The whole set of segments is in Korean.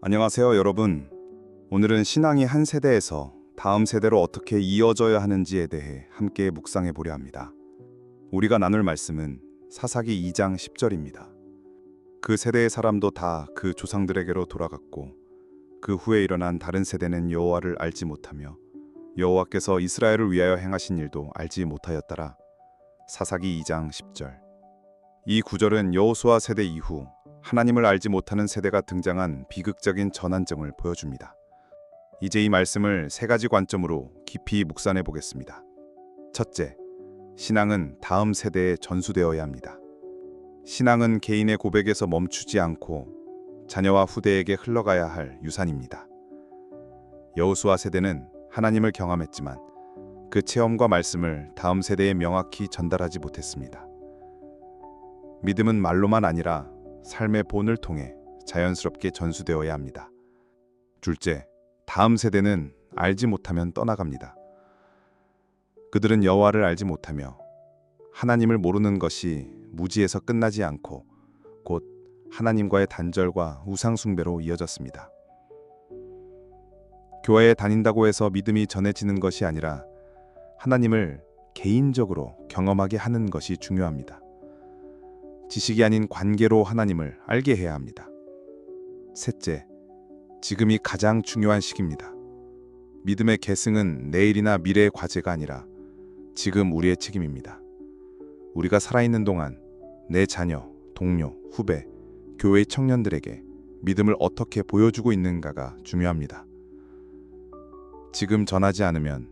안녕하세요, 여러분. 오늘은 신앙이 한 세대에서 다음 세대로 어떻게 이어져야 하는지에 대해 함께 묵상해 보려 합니다. 우리가 나눌 말씀은 사사기 2장 10절입니다. 그 세대의 사람도 다 그 조상들에게로 돌아갔고 그 후에 일어난 다른 세대는 여호와를 알지 못하며 여호와께서 이스라엘을 위하여 행하신 일도 알지 못하였더라. 사사기 2장 10절. 이 구절은 여호수아 세대 이후 하나님을 알지 못하는 세대가 등장한 비극적인 전환점을 보여줍니다. 이제 이 말씀을 세 가지 관점으로 깊이 묵상해 보겠습니다. 첫째, 신앙은 다음 세대에 전수되어야 합니다. 신앙은 개인의 고백에서 멈추지 않고 자녀와 후대에게 흘러가야 할 유산입니다. 여호수아 세대는 하나님을 경험했지만 그 체험과 말씀을 다음 세대에 명확히 전달하지 못했습니다. 믿음은 말로만 아니라 삶의 본을 통해 자연스럽게 전수되어야 합니다. 둘째, 다음 세대는 알지 못하면 떠나갑니다. 그들은 여호와를 알지 못하며 하나님을 모르는 것이 무지에서 끝나지 않고 곧 하나님과의 단절과 우상 숭배로 이어졌습니다. 교회에 다닌다고 해서 믿음이 전해지는 것이 아니라 하나님을 개인적으로 경험하게 하는 것이 중요합니다. 지식이 아닌 관계로 하나님을 알게 해야 합니다. 셋째, 지금이 가장 중요한 시기입니다. 믿음의 계승은 내일이나 미래의 과제가 아니라 지금 우리의 책임입니다. 우리가 살아있는 동안 내 자녀, 동료, 후배, 교회의 청년들에게 믿음을 어떻게 보여주고 있는가가 중요합니다. 지금 전하지 않으면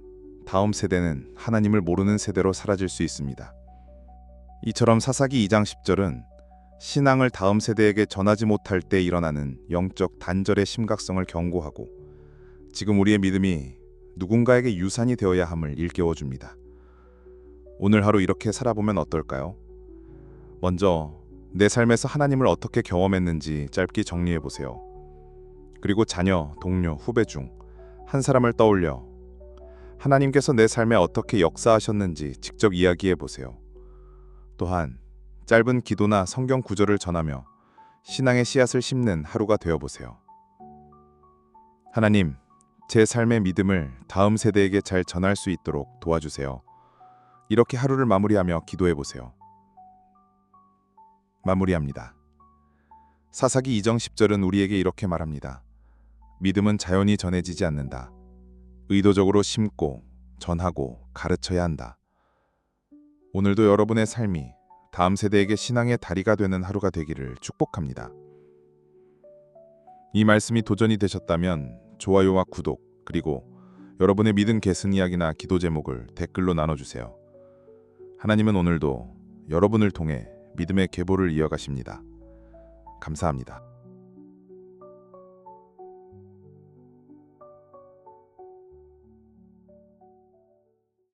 다음 세대는 하나님을 모르는 세대로 사라질 수 있습니다. 이처럼 사사기 2장 10절은 신앙을 다음 세대에게 전하지 못할 때 일어나는 영적 단절의 심각성을 경고하고 지금 우리의 믿음이 누군가에게 유산이 되어야 함을 일깨워 줍니다. 오늘 하루 이렇게 살아보면 어떨까요? 먼저 내 삶에서 하나님을 어떻게 경험했는지 짧게 정리해 보세요. 그리고 자녀, 동료, 후배 중 한 사람을 떠올려 하나님께서 내 삶에 어떻게 역사하셨는지 직접 이야기해 보세요. 또한 짧은 기도나 성경 구절을 전하며 신앙의 씨앗을 심는 하루가 되어 보세요. 하나님, 제 삶의 믿음을 다음 세대에게 잘 전할 수 있도록 도와주세요. 이렇게 하루를 마무리하며 기도해 보세요. 마무리합니다. 사사기 2정 10절은 우리에게 이렇게 말합니다. 믿음은 자연히 전해지지 않는다. 의도적으로 심고 전하고 가르쳐야 한다. 오늘도 여러분의 삶이 다음 세대에게 신앙의 다리가 되는 하루가 되기를 축복합니다. 이 말씀이 도전이 되셨다면 좋아요와 구독 그리고 여러분의 믿음 계승 이야기나 기도 제목을 댓글로 나눠주세요. 하나님은 오늘도 여러분을 통해 믿음의 계보를 이어가십니다. 감사합니다.